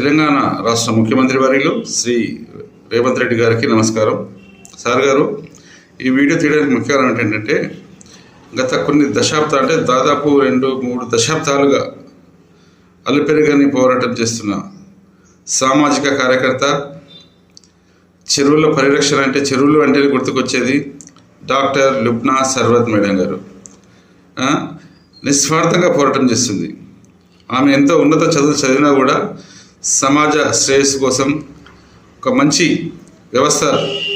తెలంగాణ రాష్ట్ర ముఖ్యమంత్రి వర్యులు శ్రీ రేవంత్ రెడ్డి గారికి నమస్కారం. సార్ గారు ఈ వీడియో తీయడానికి ముఖ్య కారణం ఏంటంటే గత కొన్ని దశాబ్దాలు అంటే దాదాపు రెండు మూడు దశాబ్దాలుగా అల్లుపెరగని పోరాటం చేస్తున్న సామాజిక కార్యకర్త చెరువుల పరిరక్షణ అంటే చెరువులు అంటే గుర్తుకొచ్చేది డాక్టర్ లుబ్నా సర్వత్ మేడం గారు. నిస్వార్థంగా పోరాటం చేస్తుంది. ఆమె ఎంతో ఉన్నత చదువు చదివినా కూడా సమాజ శ్రేయస్సు కోసం ఒక మంచి వ్యవస్థ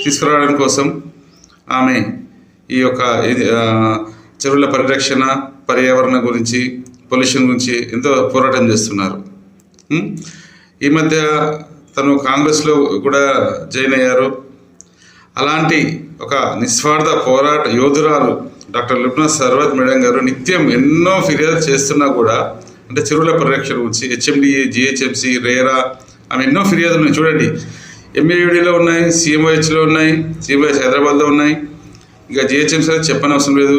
తీసుకురావడం కోసం ఆమె ఈ యొక్క ఇది, చెరువుల పరిరక్షణ పర్యావరణ గురించి పొల్యూషన్ గురించి ఎంతో పోరాటం చేస్తున్నారు. ఈ మధ్య తను కాంగ్రెస్లో కూడా జాయిన్ అయ్యారు. అలాంటి ఒక నిస్వార్థ పోరాట యోధురాలు డాక్టర్ లుబ్నా సర్వత్ మేడం గారు నిత్యం ఎన్నో ఫిర్యాదు చేస్తున్నా కూడా అంటే చెరువుల పరిరక్షణ గురించి హెచ్ఎండిఏ జిహెచ్ఎంసి రేరా ఆమె ఎన్నో ఫిర్యాదులు ఉన్నాయి. చూడండి. ఎంఏయుడిలో ఉన్నాయి సిఎంఓహెచ్లో ఉన్నాయి సిఎంఓహెచ్ హైదరాబాద్లో ఉన్నాయి. ఇక జిహెచ్ఎంసీ చెప్పనవసరం లేదు.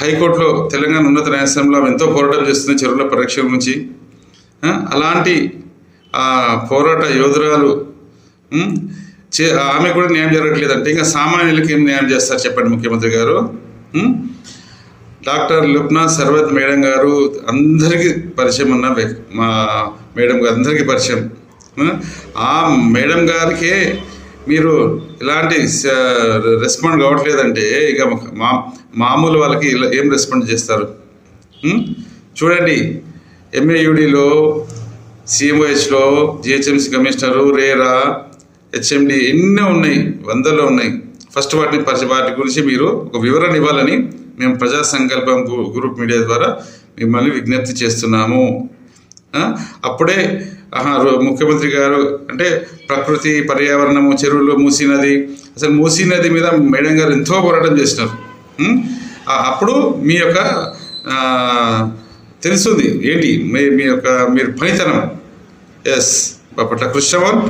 హైకోర్టులో తెలంగాణ ఉన్నత న్యాయస్థానంలో ఆమె ఎంతో పోరాటం చేస్తుంది చెరువుల పరిరక్షణ గురించి. అలాంటి ఆ పోరాట యోధురాలు చే ఆమె కూడా న్యాయం జరగట్లేదు అంటే ఇంకా సామాన్యులకి ఏం న్యాయం చేస్తారు చెప్పండి ముఖ్యమంత్రి గారు? డాక్టర్ లుప్నా సర్వత్ మేడం గారు అందరికీ పరిచయం ఉన్న మా మేడం గారు అందరికీ పరిచయం. ఆ? మేడం గారికే మీరు ఇలాంటి రెస్పాండ్ కావట్లేదంటే ఇక మా మామూలు వాళ్ళకి ఇలా ఏం రెస్పాండ్ చేస్తారు? చూడండి ఎంఏయుడిలో సిఎంఓహెచ్లో జిహెచ్ఎంసీ కమిషనరు రేరా హెచ్ఎండి ఎన్నో ఉన్నాయి వందల్లో ఉన్నాయి. ఫస్ట్ వాటిని పరిచ వాటి గురించి మీరు ఒక వివరణ ఇవ్వాలని మేము ప్రజా సంకల్పం గ్రూప్ మీడియా ద్వారా మిమ్మల్ని విజ్ఞప్తి చేస్తున్నాము. అప్పుడే ఆహా, రో- ముఖ్యమంత్రి గారు అంటే ప్రకృతి పర్యావరణము చెరువులు మూసీ నది అసలు మూసీ నది మీద మేడం గారు ఎంతో పోరాటం చేసినారు. అప్పుడు మీ యొక్క తెలుస్తుంది ఏంటి? మీ మీ యొక్క మీరు పనితనం. ఎస్ బాపట్ల కృష్ణవన్